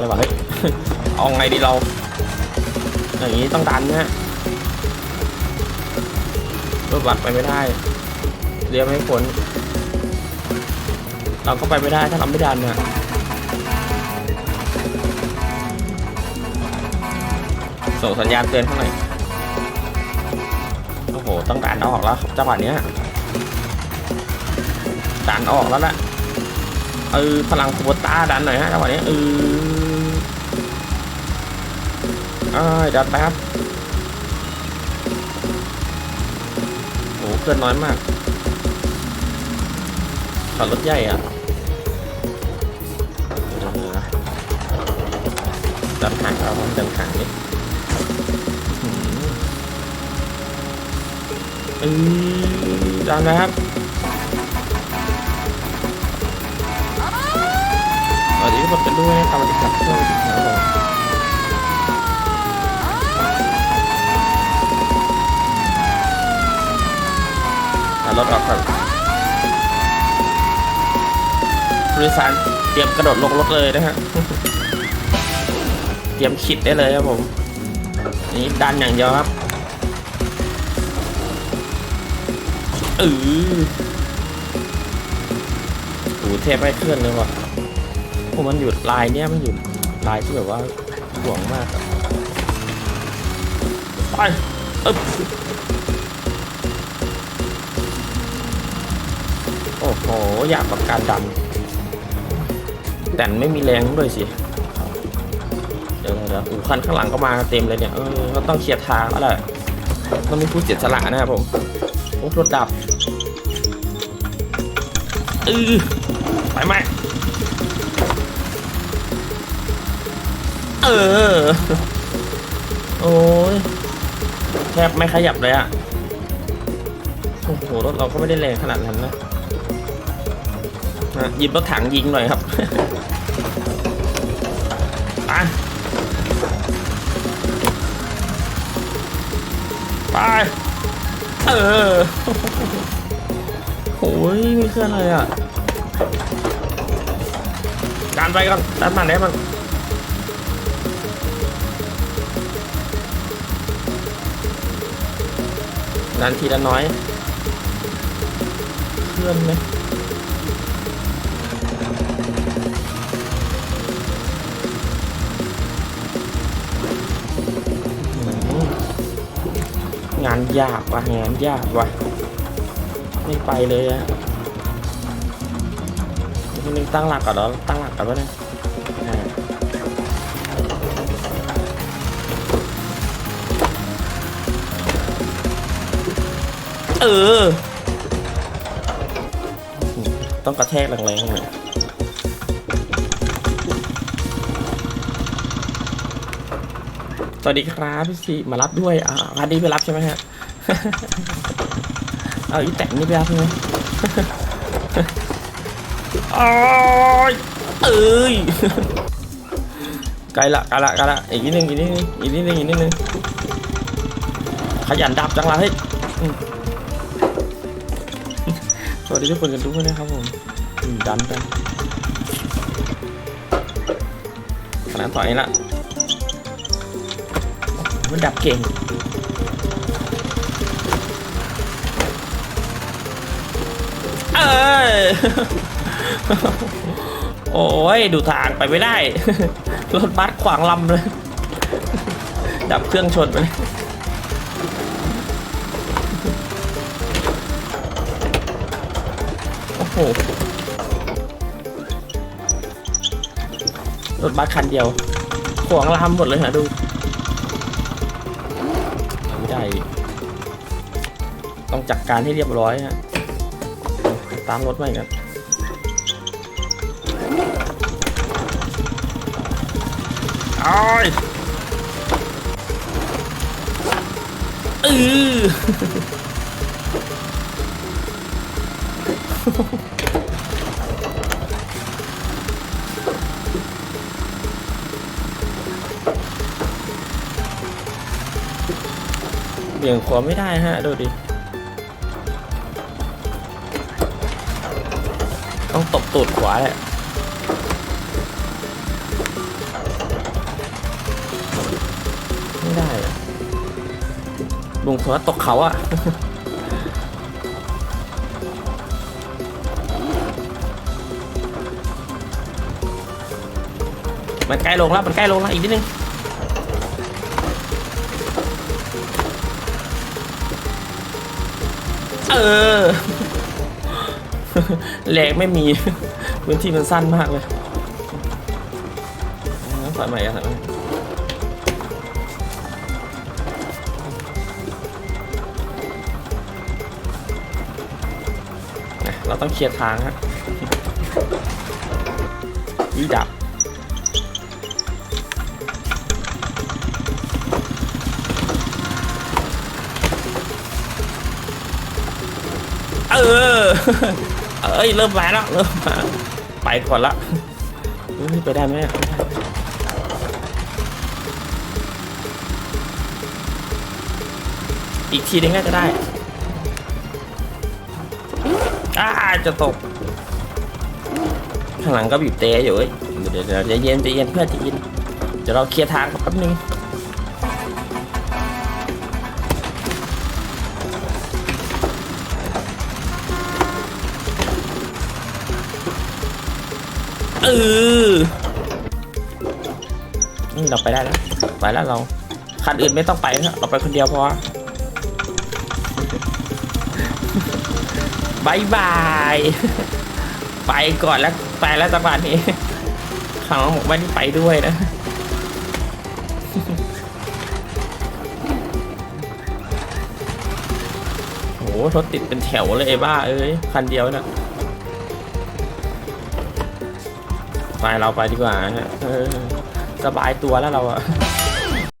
เลยว่าเฮ้ย เอาไงดีเรา อย่างนี้ต้องดันนะรถบัสไปไม่ได้เลี้ยวไม่พ้นเราก็ไปไม่ได้ถ้าเราไม่ดันนะส่งสัญญาณเตือนเท่าไหร่โอ้โห ต้องดันออกแล้วครับจังหวะเนี้ยดันออกแล้วล่ะเออพลังคูโบต้าดันหน่อยฮะจังหวะนี้เออ เอ้ยดันไปครับโอ้โหเกินน้อยมากขับรถใหญ่อะเดี๋ยวนะดันห่างเราดันห่างนิดอื้อหือเออดันนะครับสวัสดีทุกคนกันด้วยนะครับสวัสดีครับสวัสดีครับผมอะ รถออกครับผู้โดยสารเตรียมกระโดดลงรถเลยนะฮะ เตรียมขิดได้เลยครับผม นี่ดันอย่างเดียวครับเออโหเทปไม่เคลื่อนเลยว่ะผมมันหยุดลายเนี้ยมันหยุดลายที่แบบว่าห่วงมากไปอึ๊บ อ้โห อยากกับการดันแต่ไม่มีแรงด้วยสิ เดี๋ยวเดี๋ยวอูคันข้างหลังก็มาเต็มเลยเนี่ย เออก็ต้องเคลียร์ทางแล้วแหละต้องมีผู้เสียสละนะครับผมโอ้รถดับเออไปไหมเออ โอ้ยแทบไม่ขยับเลยอะโอ้โห รถเราก็ไม่ได้แรงขนาดนั้นนะ หยิบรถถังยิงหน่อยครับไปไปเออโอ้ยมีเครื่องอะไรอะดันไปก่อนดันมาได้มันนานทีละน้อย เคลื่อนไหม งานยากว่ะงานยากว่ะ ไม่ไปเลยอะนี่นึงตั้งหลักก่อนเหรอตั้งหลักก่อนวะเนี่ยเออ ต้องกระแทกแรงๆหน่อย สวัสดีครับพี่ซีมารับด้วย อ่าคันนี้ไปรับใช่ไหมฮะ เอาอีแต่งนี่ไปรับใช่ไหมโอ้ยเอ้ยไกลละไกลละไกลละอีกนิดนึงอีกนิดนึงอีกนิดนึงอีกนิดนึงขยันดับจังละเฮ้ยสวัสดีทุกคนกันทุกคนนะครับผมอืมดันกันขนาดต่อยละ มันดับเก่ง เอ้ย โอ้ย ดูทางไปไม่ได้ รถบัสขวางลำเลย ดับเครื่องชนไปเลยโอ้โห รถบัสคันเดียวขวางลำหมดเลยฮะดู ไม่ต้องจัดการให้เรียบร้อยฮะตามรถมาอีกครับโอ้ยเออ เบี่ยงขวาไม่ได้ฮะดูดิต้องตบตูดขวาแหละไม่ได้อะลุงขวาตกเขาอะมันใกล้ลงแล้วมันใกล้ลงแล้วอีกนิดนึง เออแหลกไม่มีพื้นที่มันสั้นมากเลยเอาถอยใหม่กันถอยใหม่ะเราต้องเคลียร์ทางฮะวิดับ ออเอ้ยเริ่มมาแล้วเริ่มมาไปก่อนละไปได้ไหมไอีกทีนึงน่าจะได้อ้าจะตก ข้างหลังก็บีบเตะอยู่เอ้เดี๋ยวเดี๋ยวเยวเย็นใจเย็นเพื่อนจเย็นเดี๋ยวเราเคลียร์ทางแป๊บนึง เออเราไปได้แล้ว ไปแล้วเรา คันอื่นไม่ต้องไปแล้วเราไปคนเดียวพอบายบาย ไปก่อนแล้ว ไปแล้วจังหวะนี้ขังหมกไม่ได้ไปด้วยนะ โหรถติดเป็นแถวเลยไอ้บ้าเอ้ย คันเดียวน่ะ ไปเราไปดีกว่าสบายตัวแล้วเราอะ